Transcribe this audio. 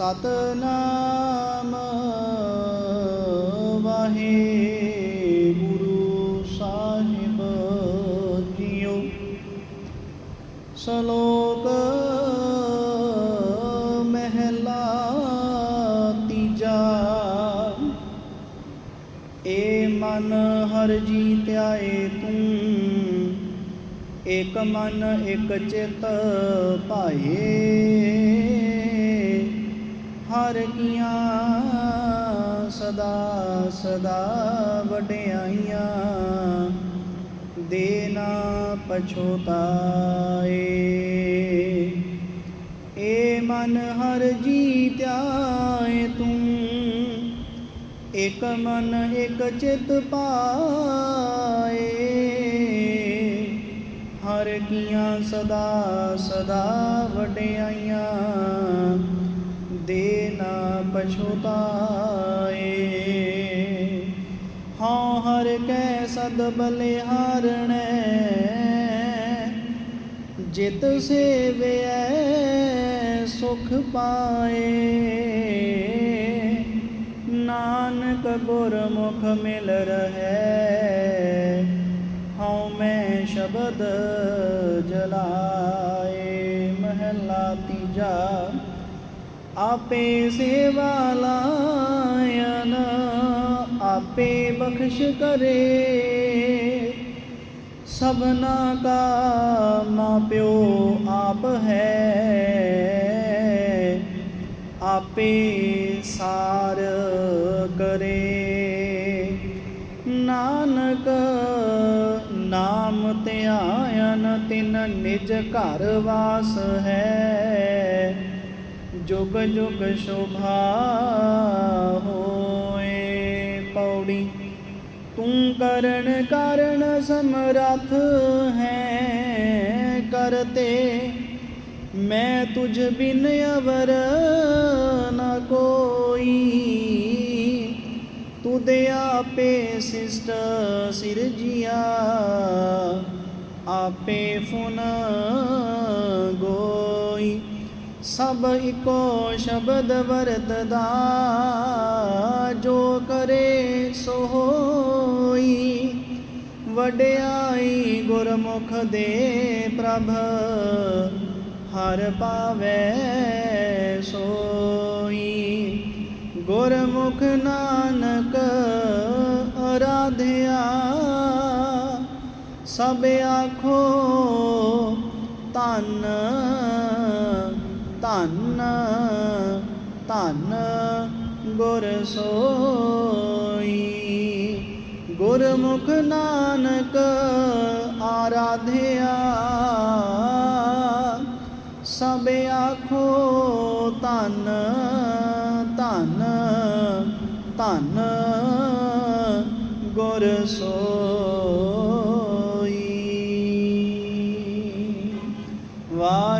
ਸਤਨਾਮ। ਵਾਹਿਗੁਰੂ ਸਾਹਿਬ JIO ਸ਼ਲੋਕ ਮਹਿਲਾ ਤੀਜਾ। ਏ ਮਨ ਹਰ ਜੀ ਧਿਆਏ ਤੂੰ। ਇਕ ਮਨ ਇਕ ਚਿਤ ਭਾਏ। ਹਰ ਕੀਆਂ ਸਦਾ ਸਦਾ ਵਡਿਆਈਆਂ, ਦੇ ਨਾ ਪਛੋਤਾਏ। ਏ ਮਨ ਹਰ ਜੀ ਧਿਆਏ ਤੂੰ, ਇਕ ਮਨ ਇਕ ਚਿਤ ਪਾਏ। ਹਰ ਕੀਆਂ ਸਦਾ ਸਦਾ ਵਡਿਆਈਆਂ ਪਛੋਤਾਏ। ਹਾਂ, ਹਰ ਕੈ ਸਦ ਬਲਿਹਾਰਣੈ ਜਿਤ ਸੇਵਿਐ, ਸੁਖ ਪਾਏ। ਨਾਨਕ ਗੁਰਮੁਖ ਮਿਲ ਰਹੈ। ਹਉ ਮੈਂ ਸ਼ਬਦ ਜਲਾਏ। ਮਹਿਲਾ ਤੀਜਾ ਆਪੇ ਸੇਵਾ ਲਾਇਨ, ਆਪੇ ਬਖਸ਼ ਕਰੇ। ਸਭਨਾ ਕਾ ਮਾਪਿਓ ਆਪ ਹੈ। ਆਪੇ ਸਾਰ ਕਰੇ। ਨਾਨਕ ਨਾਮ ਧਿਆਇਨ ਤਿਨ ਨਿਜ ਘਰ ਵਾਸ ਹੈ। ਜੁਗ ਜੁਗ ਸ਼ੋਭਾ ਹੋਏ ਪੌੜੀ। ਤੂੰ ਕਰਨ ਕਾਰਨ ਸਮਰੱਥ ਹੈ ਕਰਤੇ ਮੈਂ ਤੁਝ ਬਿਨ ਅਵਰ ਨ ਕੋਈ। ਦੇ ਆਪੇ ਸਿਸ਼ਟ ਸਿਰਜਿਆ। ਆਪੇ ਫੁਨ ਸਭ ਇੱਕੋ ਸ਼ਬਦ ਵਰਤਦਾ, ਜੋ ਕਰੇ ਸੋ ਹੋਈ ਵਡਿਆਈ ਗੁਰਮੁਖ ਦੇ ਪ੍ਰਭ, ਹਰ ਪਾਵੈ ਸੋਈ। ਗੁਰਮੁਖ ਨਾਨਕ ਅਰਾਧਿਆ, ਸਭ ਆਖੋ ਧੰਨ ਧੰਨ ਧੰਨ ਗੁਰ ਸੋਈ। ਗੁਰਮੁਖ ਨਾਨਕ ਆਰਾਧਿਆ ਸਭ ਆਖੋ ਧੰਨ ਧੰਨ ਧੰਨ ਗੁਰ ਸੋਈ।